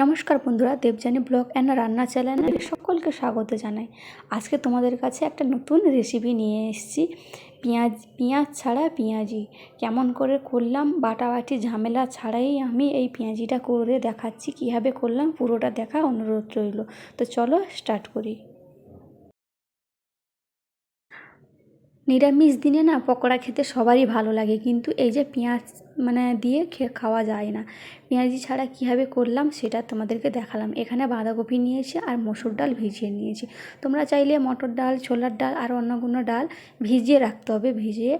নমস্কার বন্ধুরা, Debjani blog and রান্না চ্যানেলে সকলকে স্বাগত জানাই। আজকে তোমাদের কাছে একটা নতুন রেসিপি নিয়ে এসেছি। পেঁয়াজ পেঁয়াজ ছাড়া পেঁয়াজি। কেমন করে করলাম, বাটাবাটি ঝামেলা ছাড়াই আমি এই পেঁয়াজিটা করে দেখাচ্ছি, কীভাবে করলাম, পুরোটা দেখা অনুরোধ রইল। তো চলো স্টার্ট করি। নিরামিষ দিনে না পকোড়া খেতে সবারই ভালো লাগে, কিন্তু এই যে পেঁয়াজ মানে দিয়ে খাওয়া যায় না। পেঁয়াজি ছাড়া কীভাবে করলাম সেটা তোমাদেরকে দেখালাম। এখানে বাঁধাকপি নিয়েছি আর মসুর ডাল ভিজিয়ে নিয়েছি। তোমরা চাইলে মটর ডাল, ছোলার ডাল আর অন্য কোনো ডাল ভিজিয়ে রাখতে হবে। ভিজিয়ে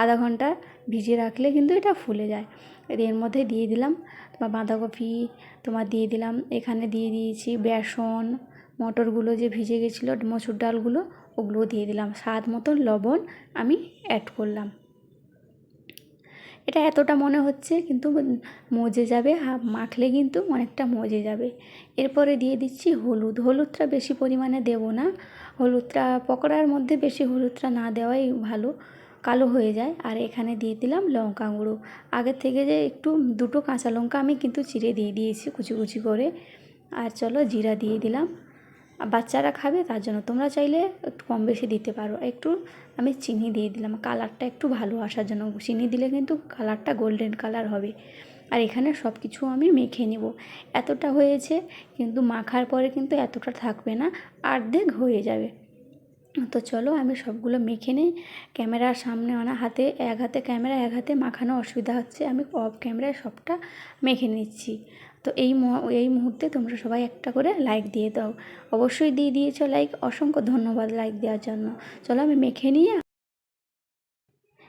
আধা ঘণ্টা ভিজিয়ে রাখলে কিন্তু এটা ফুলে যায়। এর মধ্যে দিয়ে দিলাম তোমার বাঁধাকপি, তোমার দিয়ে দিলাম, এখানে দিয়ে দিয়েছি বেসন, মটরগুলো যে ভিজে গেছিল, মসুর ডালগুলো ওগুলো দিয়ে দিলাম। স্বাদ মতো লবণ আমি অ্যাড করলাম। এটা এতটা মনে হচ্ছে কিন্তু মজে যাবে মাখলে কিন্তু অনেকটা মজে যাবে। এরপরে দিয়ে দিচ্ছি হলুদ। হলুদটা বেশি পরিমাণে দেব না। হলুদটা, পকোড়ার মধ্যে বেশি হলুদটা না দেওয়াই ভালো। কালো হয়ে যায়। আর এখানে দিয়ে দিলাম লঙ্কা গুঁড়ো। আগে থেকে যে একটু দুটো কাঁচা লঙ্কা আমি কিন্তু চিড়ে দিয়ে দিয়েছি কুচি কুচি করে। আর চলো জিরা দিয়ে দিলাম। বাচ্চারা খাবে, তার জন্য তোমরা চাইলে একটু কম বেশি দিতে পারো। একটু আমি চিনি দিয়ে দিলাম, কালারটা একটু ভালো আসার জন্য। চিনি দিলে কিন্তু কালারটা গোল্ডেন কালার হবে। আর এখানে সব কিছু আমি মেখে নেব। এতটা হয়েছে কিন্তু মাখার পরে কিন্তু এতটা থাকবে না, অর্ধেক হয়ে যাবে। তো চলো আমি সবগুলো মেখে নিই। ক্যামেরার সামনে আনা হাতে, এক হাতে ক্যামেরা, এক হাতে মাখানো অসুবিধা হচ্ছে। আমি অফ ক্যামেরায় সবটা মেখে নিচ্ছি। তো এই এই মুহূর্তে তোমরা সবাই একটা করে লাইক দিয়ে দাও। অবশ্যই দিয়ে দিয়েছ লাইক অসংখ্য ধন্যবাদ লাইক দেওয়ার জন্য। চলো আমি মেখে নিয়ে,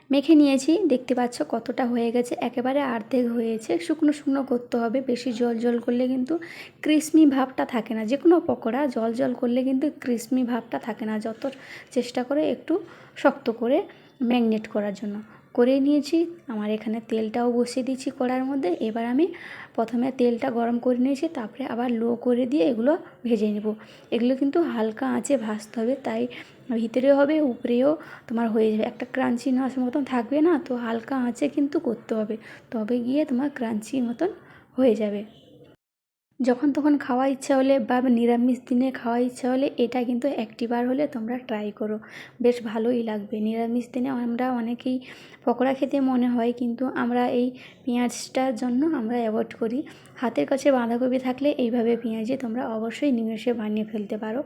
মেখে নিয়েছি। দেখতে পাচ্ছ কতটা হয়ে গেছে। একেবারে আর্ধেক হয়েছে। শুকনো শুকনো করতে হবে। বেশি জল জল করলে কিন্তু ক্রিসমি ভাবটা থাকে না। যে কোনো পকোড়া জল জল করলে কিন্তু ক্রিসমি ভাবটা থাকে না। যত চেষ্টা করে একটু শক্ত করে ম্যাগনেট করার জন্য। করে নিয়েছি। আমার এখানে তেলটাও বসিয়ে দিয়েছি কড়ার মধ্যে। এবার আমি প্রথমে তেলটা গরম করে নিয়েছি, তারপরে আবার লো করে দিয়ে এগুলো ভেজে নেব। এগুলো কিন্তু হালকা আঁচে ভাজতে হবে, তাই ভিতরে হবে, উপরেও তোমার হয়ে যাবে। একটা ক্রাঞ্চি নাচ মতন থাকবে না, তো হালকা আঁচে কিন্তু করতে হবে। তবে গিয়ে তোমার ক্রাঞ্চি মতন হয়ে যাবে। যখন তখন খাওয়া ইচ্ছা হলে বা নিরামিষ দিনে খাওয়া ইচ্ছা হলে এটা কিন্তু একটিবার হলে তোমরা ট্রাই করো। বেশ ভালোই লাগবে। নিরামিষ দিনে আমরা অনেকেই পকোড়া খেতে মনে হয়, কিন্তু আমরা এই পেঁয়াজটার জন্য আমরা অ্যাভয়েড করি। হাতের কাছে বাঁধাকপি থাকলে এইভাবে পেঁয়াজে তোমরা অবশ্যই নিমেষে বানিয়ে ফেলতে পারো।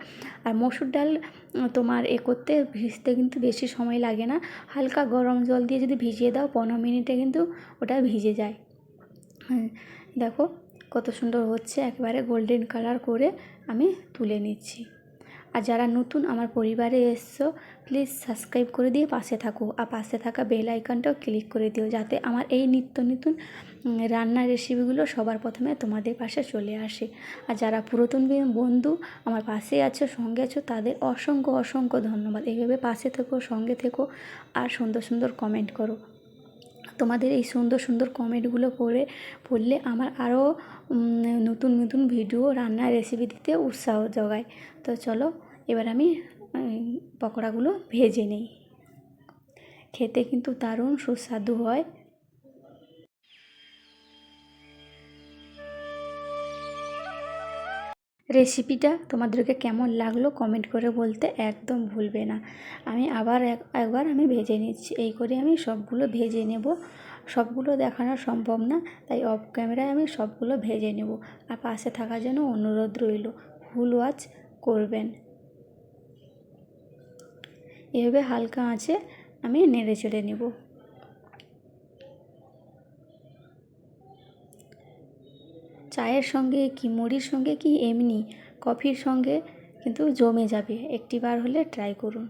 আর মসুর ডাল তোমার এ করতে ভিজতে কিন্তু বেশি সময় লাগে না। হালকা গরম জল দিয়ে যদি ভিজিয়ে দাও, পনেরো মিনিটে কিন্তু ওটা ভিজে যায়। হ্যাঁ দেখো। কত সুন্দর হচ্ছে, একেবারে গোল্ডেন কালার করে আমি তুলে নিচ্ছি। আর যারা নতুন আমার পরিবারে এসছো প্লিজ সাবস্ক্রাইব করে দিয়ে পাশে থাকো। আর পাশে থাকা বেল আইকনটাও ক্লিক করে দিও, যাতে আমার এই নিত্য নতুন রান্নার রেসিপিগুলো সবার প্রথমে তোমাদের পাশে চলে আসে। আর যারা পুরাতন বন্ধু আমার পাশে আছো, সঙ্গে আছো, তাদের অসংখ্য অসংখ্য ধন্যবাদ। এইভাবে পাশে থেকো, সঙ্গে থেকো, আর সুন্দর সুন্দর কমেন্ট করো। তোমাদের এই সুন্দর সুন্দর কমেন্টগুলো পড়ে, পড়লে আমার আরও নতুন নতুন ভিডিও রান্নার রেসিপি দিতে উৎসাহ জোগায়। তো চলো, এবার আমি পকোড়াগুলো ভেজে নিই। খেতে কিন্তু দারুণ সুস্বাদু হয়। রেসিপিটা তোমাদেরকে কেমন লাগল কমেন্ট করে বলতে একদম ভুলবে না। আমি আবার এক- একবার আমি ভেজে নিচ্ছি। এই করে আমি সবগুলো ভেজে নেব। সবগুলো দেখানো সম্ভব না, তাই অফ ক্যামেরায় আমি সবগুলো ভেজে নেব। আর পাশে থাকার জন্য অনুরোধ রইল, ফুল ওয়াচ করবেন। এভাবে হালকা আঁচে আমি নেড়ে চেড়ে নেব। চায়ের সঙ্গে কি মুড়ির সঙ্গে কি এমনি কফির সঙ্গে কিন্তু জমে যাবে। একটিবার হলে ট্রাই করুন।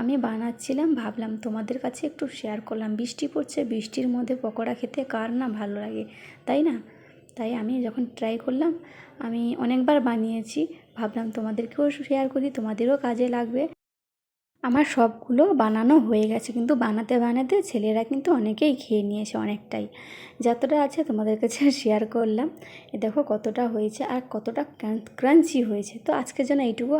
আমি বানাচ্ছিলাম, ভাবলাম তোমাদের কাছে একটু শেয়ার করলাম। বৃষ্টি পড়ছে, বৃষ্টির মধ্যে পকোড়া খেতে কার না ভালো লাগে, তাই না? তাই আমি যখন ট্রাই করলাম, আমি অনেকবার বানিয়েছি, ভাবলাম তোমাদেরকেও শেয়ার করি, তোমাদেরও কাজে লাগবে। আমার সবগুলো বানানো হয়ে গেছে। কিন্তু বানাতে বানাতে ছেলেরা কিন্তু অনেকেই খেয়ে নিয়েছে অনেকটাই। যতটা আছে তোমাদের কাছে শেয়ার করলাম। এ দেখো কতটা হয়েছে আর কতটা ক্রাঞ্চি হয়েছে। তো আজকের জন্য এইটুকু।